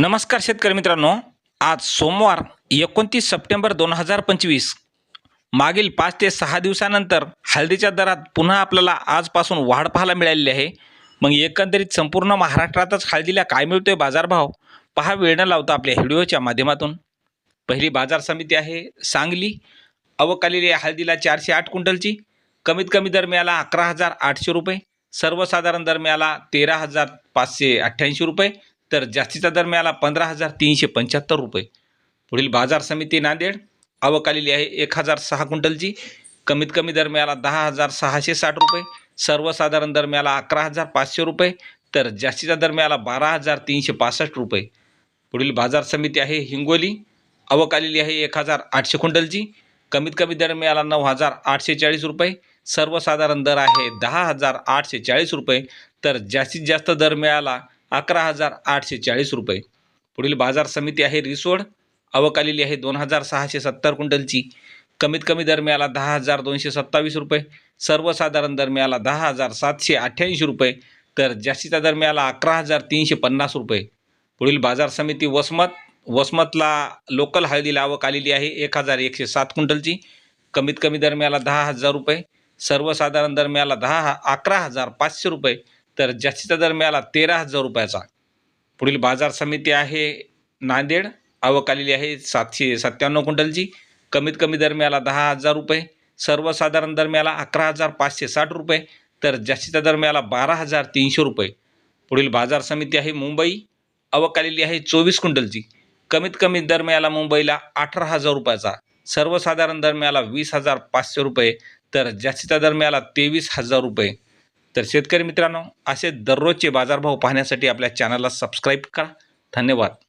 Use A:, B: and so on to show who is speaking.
A: नमस्कार शेतकरी मित्रांनो. आज सोमवार एकोणतीस सप्टेंबर दोन हजार पंचवीस. मागील पाच ते सहा दिवसानंतर हळदीच्या दरात पुन्हा आपल्याला आजपासून वाढ पाहायला मिळालेली आहे. मग एकंदरीत संपूर्ण महाराष्ट्रातच हळदीला काय मिळतोय बाजारभाव? पहा वेळ न लावता आपल्या व्हिडिओच्या माध्यमातून. पहिली बाजार समिती आहे सांगली. अवकालेली हळदीला चारशे आठ क्विंटलची. कमीत कमी दर मिळाला अकरा हजार आठशे रुपये. सर्वसाधारण दर मिळाला तेरा हजार पाचशे अठ्ठ्याऐंशी रुपये. तर जास्तीचा दर मिळाला पंधरा हजार तीनशे पंच्याहत्तर रुपये. पुढील बाजार समिती नांदेड आवक आलेली आहे एक हजार सहा क्विंटलची. कमीत कमी दर मिळाला दहा हजार सहाशे साठ रुपये. सर्वसाधारण दर मिळाला अकरा हजार पाचशे रुपये. तर जास्तीचा दर मिळाला बारा हजार तीनशे पासष्ट रुपये. पुढील बाजार समिती आहे हिंगोली आवक आलेली आहे एक हजार आठशे क्विंटलची. कमीत कमी दर मिळाला नऊ हजार आठशे चाळीस रुपये. सर्वसाधारण दर आहे दहा हजार आठशे चाळीस रुपये. तर जास्तीत जास्त दर मिळाला अकरा हजार आठशे चाळीस रुपये. पुढील बाजार समिती आहे रिसोड. आवक आलेली आहे दोन हजार सहाशे सत्तर क्विंटलची. कमीत कमी दर मिळाला दहा हजार दोनशे सत्तावीस रुपये. सर्वसाधारण दर मिळाला दहा हजार सातशे अठ्ठ्याऐंशी रुपये. तर जास्तीचा दर मिळाला अकरा हजार तीनशे पन्नास रुपये. पुढील बाजार समिती वसमत. वसमतला लोकल हळदीला आवक आलेली आहे एक हजार एकशे सात क्विंटलची. कमीत कमी दर मिळाला दहा हजार रुपये. सर्वसाधारण दर मिळाला दहा अकरा हजार पाचशे रुपये. तर जास्तीचा दर मिळाला तेरा हजार रुपयाचा. पुढील बाजार समिती आहे नांदेड आवक आलेली आहे सातशे सत्त्याण्णव क्विंटलची. कमीत कमी दर मिळाला दहा हजार रुपये. सर्वसाधारण दर मिळाला अकरा हजार पाचशे साठ रुपये. तर जास्तीचा दर मिळाला बारा हजार तीनशे रुपये. पुढील बाजार समिती आहे मुंबई आवक आलेली आहे चोवीस क्विंटलची. कमीत कमी दर मिळाला मुंबईला अठरा हजार रुपयाचा. सर्वसाधारण दर मिळाला वीस हजार पाचशे रुपये. तर जास्तीचा दर मिळाला तेवीस हजार रुपये. तर शेतकरी मित्रांनो असे दररोजचे बाजारभाव पाहण्यासाठी आपल्या चॅनलला सबस्क्राईब करा. धन्यवाद.